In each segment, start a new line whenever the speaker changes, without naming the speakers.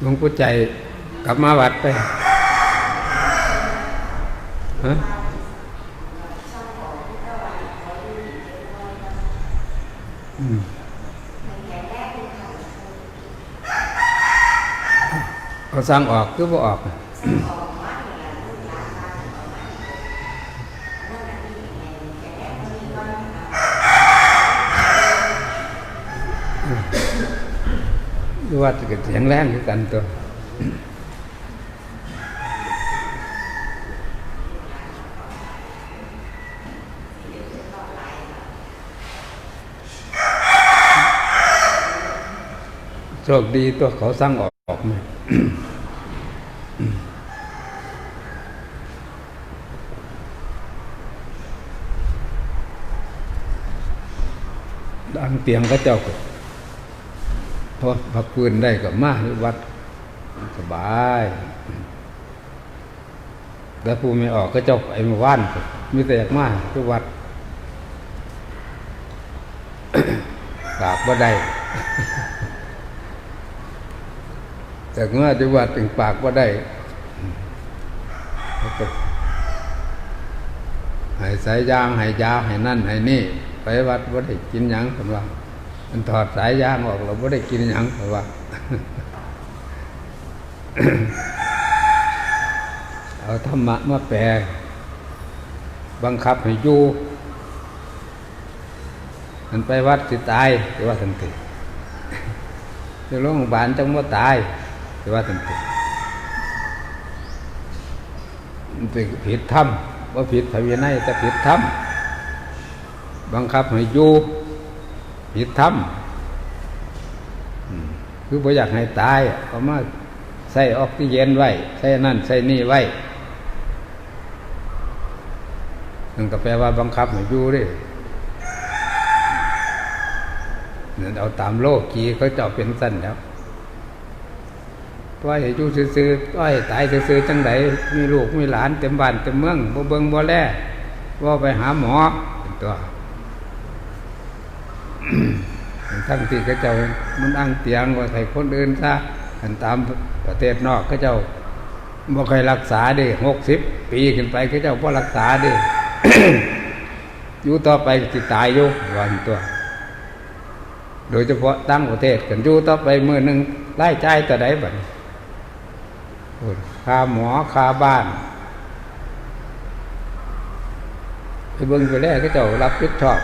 หลวงปู่ใจกลับมาวัดไปฮะอืมเขาสั่งออกคือบ่ออก หรือว่าจะเกิดแข็งแรงคือกันตัวโชคดีตัวเขาสร้างออกออกมาดังเตียงก็เจ้าก็ พอพักปืนได้ก็มาที่วัดสบาย แล้วผู้ไม่ออกก็เจ้าไอ้มาว่านมีแต่อยากมาที่วัดกราบว่าได้แต่เมื่อที่วัดถึงปากว่าได้เขาก็ให้สายยางห้ยยาให้นั่นให้นี่ ไปวัดว่าได้กินยังคนว่า มันถอดสายยางออกเราไม่ได้กินยังเพราะว่าเอาธรรมะมาแปลบังคับให้อยู่มันไปวัดสิตายหรือว่าสันติจะโรงพยาบาลจังว่าตายหรือว่าสันติมันเป็นผิดธรรมว่าผิดพระวินัยแต่ผิดธรรมบังคับให้อยู่ ผิดธรรมคือบ่อยากให้ตายเอามาใส่ออกซิเจนไว้ ใส่นั่นใส่นี่ไว้นั่นก็แปลว่าบังคับให้อยู่เดินั่นเอาตามโลกกีเขาเจ้าเป็นสั้นแล้วปล่อยให้อยู่ซื่อๆปล่อยให้ตายซื่อๆจังไดมีลูกมีหลานเต็มบ้านเต็มเมืองบ่เบิ่งบ่แลว่าไปหาหมอตัว ทั้งที่เขาเจ้ามันอ้างเตียงว่าใส่คนอื่นซะอันตามประเทศนอกเขาเจ้าบ่เคยรักษาดิหกสิบปีขึ้นไปเขาเจ้าบ่รักษาดิอยู่ต่อไปสิตายอยู่วันตัว โดยเฉพาะตั้งประเทศกันอยู่ต่อไปมือหนึ่งไล่ใจต่อใดบัดค่าหมอค่าบ้านไปเบิ่งไปแล้วเขาเจ้ารับผิดชอบ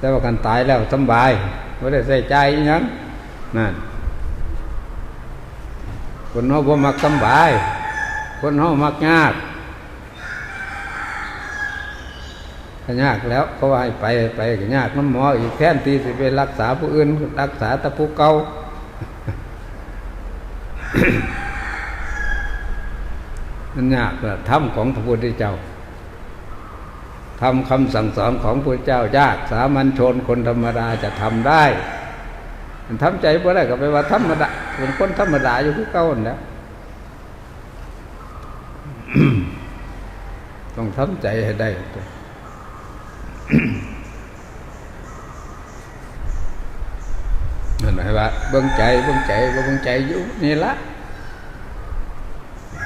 แต่ว่ากันตายแล้วสำบายไม่ได้ใส่ใจยังนั่นคนเขาบ่มักสำบาย คนเขามักยากก็ยากแล้วเขาว่าให้ไปไปก็ยากน้ำหมออีกแทนที่จะไปรักษาผู้อื่นรักษาแต่ผู้เก่ามันยากนะธรรมของพระพุทธเจ้า ทำคำสั่งสอนของพระเจ้ายากสามัญชนคนธรรมดาจะทำได้มันทำใจบ่ได้ก็ไปว่าธรรมดาเป็นคนธรรมดาอยู่ที่เก่านั่นแล้วต้องทำใจให้ได้ตัวนั่นหมายว่าเบิ่งใจเบิ่งใจเบิ่งใจอยู่นี่ละ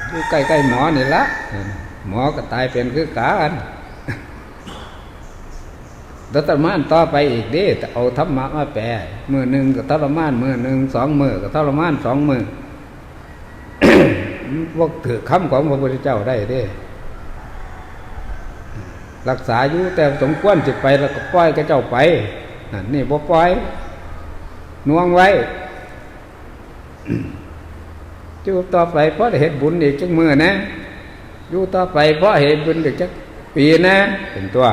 อยู่ใกล้ๆหมอนี่ละหมอก็ตายเป็นคือกัน ทรมานต่อไปอีกเด้เอาธรรมะมาแปลมือหนึ่งก็ทรมานมือหนึ่งสองมือก็ทรมานสองมือพวกถือคำของพระพุทธเจ้าได้เด้ รักษาอยู่แต่สมควรจะไปแล้วก็ปล่อยก็เจ้าไปนั่นนี่บ่ปล่อยน่วงไว้อยู่ต่อไปเพราะเห็นบุญอีกจักมือนะอยู่ต่อไปเพราะเห็นบุญอีกจักปีนะเป็นตัว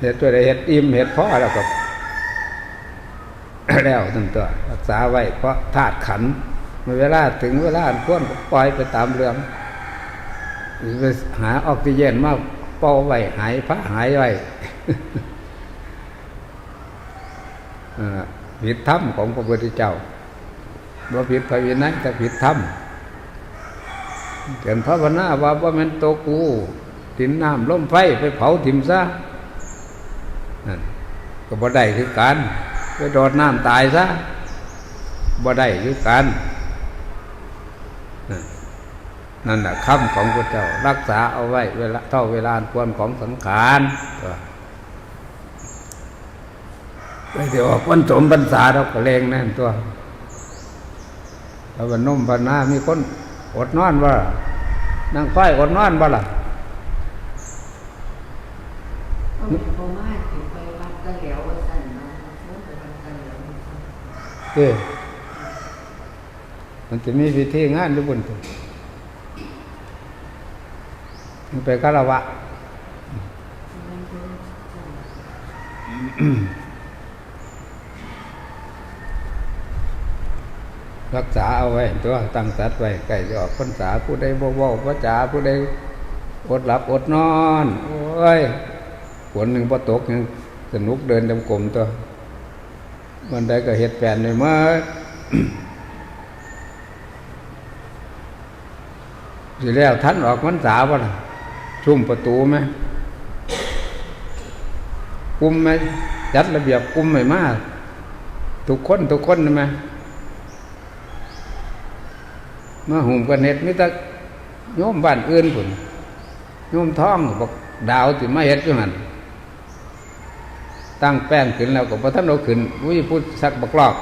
เห็ดตัวใดเห็ดอิ่มเห็ดพ่อแล้วก็แล้วตั้งตัวรักษาไว้เพราะธาตุขันเมื่อเวลาถึงเวลาอันควรปล่อยไปตามเรื่องหาออกซิเจนมาเป่าไว้หายพระหายไว้ผิดธรรมของพระพุทธเจ้าว่าผิดพระวินัยแต่ผิดธรรมเกินพระวนาว่าว่ามันโตกู ดินน้ำล้มไฟไปเผาถิ่มซะนั่นก็บ่ได้คือกันไปโดดน้ำตายซะบ่ได้คือกันนั่นนั่นแหละคำของพระเจ้า รักษาเอาไว้เวลาเท่าเวลาอันควรของสังขารไปเดี๋ยวออกวันสมพรรษาเราก็เลงแน่นตัวแล้ววันนุ่มพันหน้ามีคนอดนอนว่านั่งไฟอดนอนบ่ล่ะ
เอาไปโคม่าถึงไปวัดกะเหลียวว่าสั่นเนาะมุ่งไปวัดกะเหลียว
เอ้มันจะมีพิธีงานหรือบุญตัวมันไปคารวะ
มันคือ
รักษาเอาไว้ ตัวตั้งสัตว์ไว้ใกล้จะออกพรรษาผู้ใดบ่เว้าพระจ๋าผู้ใดอดหลับอดนอน โอ้ยฝนหนึ่งพอตกยังสนุกเดินจำกลมตัว มันได้ก็เฮ็ดแปลนเลยมาสิแล้วท่านออกพรรษาบ่ล่ะชุ่มประตูไหมกุมไหมจัดระเบียบกุมไหมมากทุกคนทุกคนไหมมาหุ่มกันเน็ดมิตรโยมบ้านอื่นผุนโยมท้องบอกดาวสิมาเฮ็ดอยู่หัน ตั้งแป้งขึ้นแล้วก็พอท่านเอาขึ้นวิพูดสักบักลอก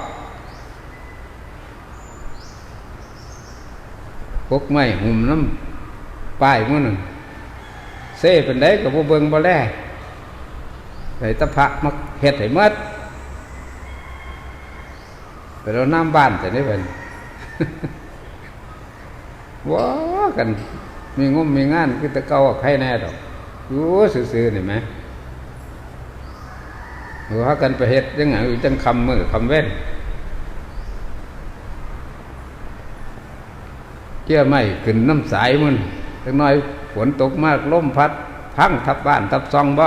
พกไม้หุ่มน้ำป้ายมื้อนึงเซ่เป็นได้กับบ่เบิงบ่แลใส่ตะพะมาเฮ็ดให้หมดไปเราน้ำบ้านแต่ได้เป็นว้ากัน มีงมมีงานคือตะเกาใครแน่ดอกอยู่ซื่อๆนี่ไหม ว่ากันไปเฮ็ดยังไงจังคำมือคำเว้นเกี่ยไม่ขึ้นน้ำสายมันจังน้อยฝนตกมากลมพัด พังทับบ้านทับซองบ่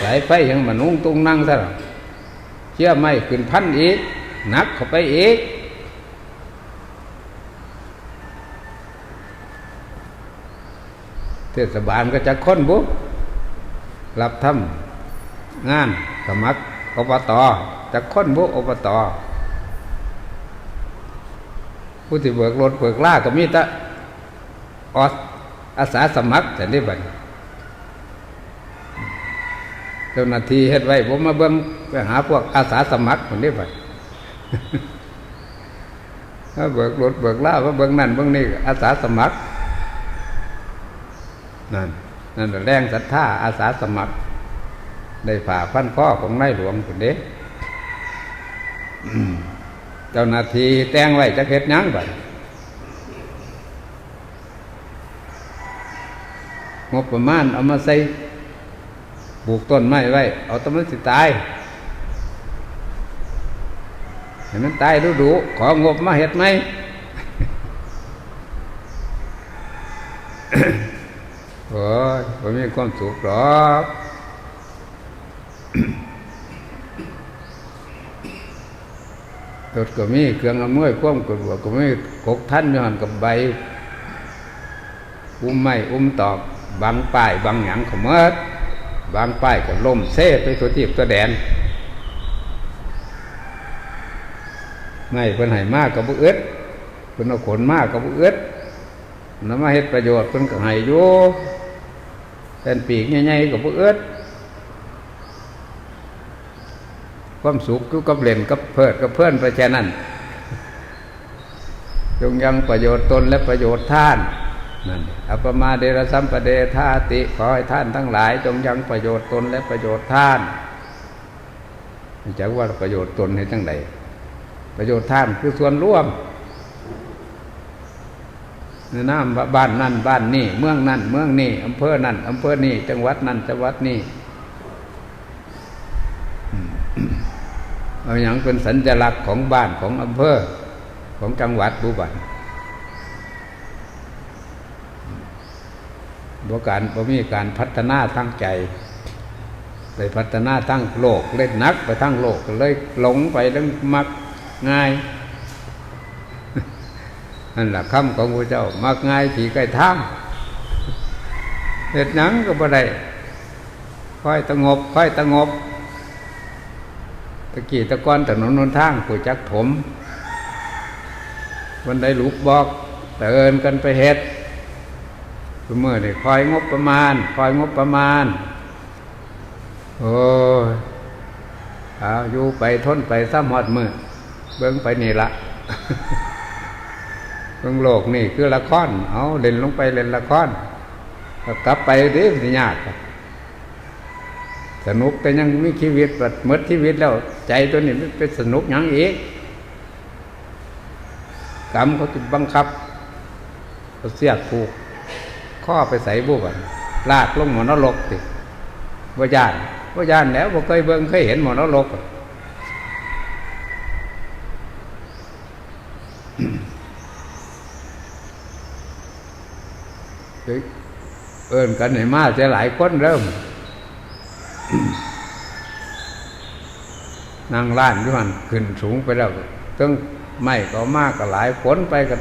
สายไฟยังมานุ่งตุงนั่งซะหรอเกี่ยไม่ขึ้นพันอีกนักเข้าไปอีกเทศบาลก็จะค้นบุรับทำ งานสมัครอบตจะค้นบุอบตผู้ที่เบิกรถเบิกล่าก็มีแต่ออสอาสาสมัครแต่นี่บัดเจ้าหน้าที่เฮ็ดไว้ผมมาเบิ่งไปหาพวกอาสาสมัครคนนี้บัดถ้าเบิกรถเบิกล่าว่าเบิ่งนั่นเบิ่งนี่อาสาสมัครนั่นนั่นแหละแรงศรัทธาอาสาสมัคร ได้ฝ่าพันข้อของนายหลวงคนเด็กเจ้าหน้าที่แต่งไว้จะเฮ็ดยังบัดงบประมาณเอามาใส่ปลูกต้นไม้ไว้ เอาต้นมันสิตายเห็นมันตายดูดูๆของบมาเฮ็ดไหมโอ้ยผมมีความสุขหรอก รถก็มีเครื่องอำนวยความกดหัวก็มีกกท่านย้อนกับใบ อุ้มไม้อุ้มตอกบางป้ายบางหยังขมดบางป้ายก็ล่มเซ่ไปตัวทีบตัวแดนไม่เพิ่นให้มากกับบุอึดเพิ่นเอาขนมากกับบุอึดนำมาเฮ็ดประโยชน์เพิ่นก็ให้อยู่เป็นปีกใหญ่ๆกับบุอึด ความสุขอยู่กับเล่นกับเพิดกับเพื่อนไปแค่นั้นจงยังประโยชน์ตนและประโยชน์ท่านนั่นอัปมาเดรสัมปเดธาติขอให้ท่านทั้งหลาย จงยังประโยชน์ตนและประโยชน์ท่านจากว่าประโยชน์ตนให้ทั้งใดประโยชน์ท่านคือส่วนร่วมในน้ำบ้านนั่นบ้านนี่เมืองนั่นเมืองนี่อำเภอนั่นอำเภอนี่จังหวัดนั่นจังหวัดนี่อืม เอาอย่างเป็นสัญลักษณ์ของบ้านของอำเภอของจังหวัดบุบันบการบ่มีการพัฒนาทั้งใจ ไปพัฒนาทั้งโลกเล่นนักไปทั้งโลกเลยหลงไปแล้วมักง่ายนั่นแหละคำของพระเจ้า มักง่ายขี่ไก่ทางเห็ดนังก็บ่ได้ค่อยสงบค่อยสงบ ตะกี้ตะกอนถนนนนทางผู้จักถมวันใดลูกบอกเตือนกันไปเฮ็ดเมื่อนี่คอยงบประมาณ คอยงบประมาณ โอ้ยเอาอยู่ไปทนไปซ้ำหอดมือเบิ้งไปนี่ละเบิ้งโลกนี่คือละครเอาเล่นลงไปเล่นละครกลับไปเด้สิยากอ สนุกแต่ยังมีชีวิตแบบมดชีวิตแล้ว ใจตัวนี้มันเป็นสนุกยังอีกกรรมเขาจะบังคับเขาเสียกผูกข้อไปใส่บุบอะลากลงหมอนรกติว่ายานว่ายานแล้วบ่เคยเบิ่งเคยเห็นหมอนรกเอินกันไหนมาจะหลายคนเริ่ม นั่งล้านด้วยมันขึ้นสูงไปแล้วตึงไม่ก็มากก็หลายฝนไปกับ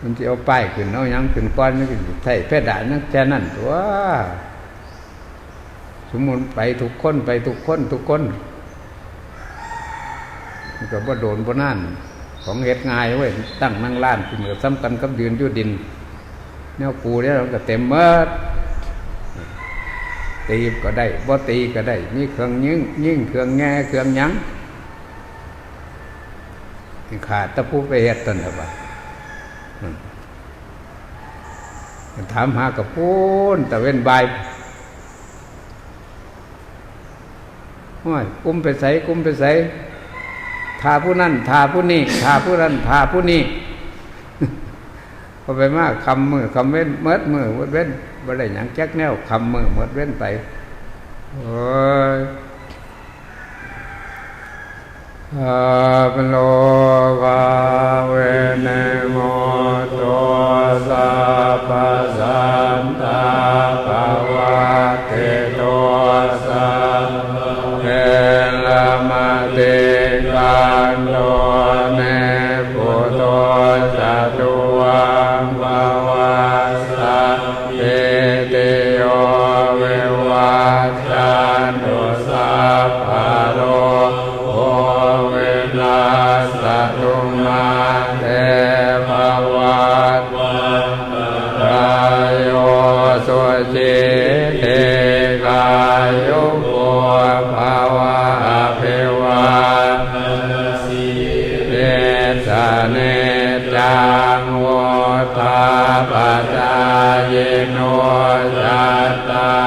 มันจะเอาป้ายขึ้นเอายังขึ้นก้อนนี่ก็ใส่เพดานนั่นแค่นั้นตัวสมมุติไปทุกคนไปทุกคนทุกคนก็บ่โดนบ่นั่นของเฮ็ดง่ายเว้ยตั้งนั่งล้านคือเหมือนซ้ำกันกับยืนอยู่ดิน แนวปูเนี่ยเราก็เต็มเมิด ตีก็ได้บ่ตีก็ได้ มีเครื่องยิงยิงเครื่องแง่เครื่องยังขาดตะผู้ไปเฮ็ดตนเถอะบ่ะถามหากับพูนต่เว้นใบายห้อยกุ้มไปใส่กุ้มไปใส่ทาผู้นั่นทาผู้นี่ทาผู้นั้นทาผู้นี่ พอไปมากคำมือคำเว้นเมดมือเมดเว้นบ่ได้หยังแจ๊กแนวคำมือเมดเว้นไปโอ้ยอาปโลกาเวเนโมโตสัพสันตา โมตาปจายโนจัตตา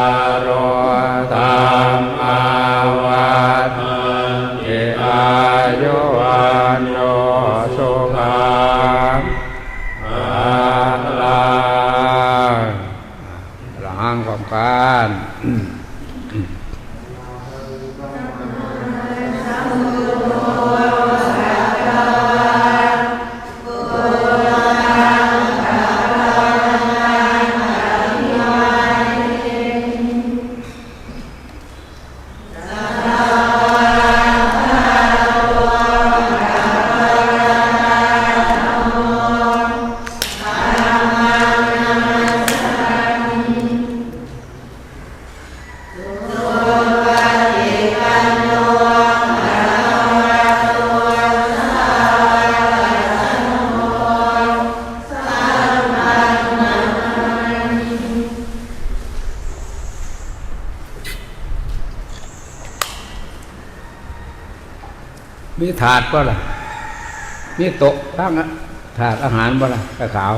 ถาดบ่ล่ะมีโต๊ะตั้งอะถาดอาหารบ่ล่ะกระขาว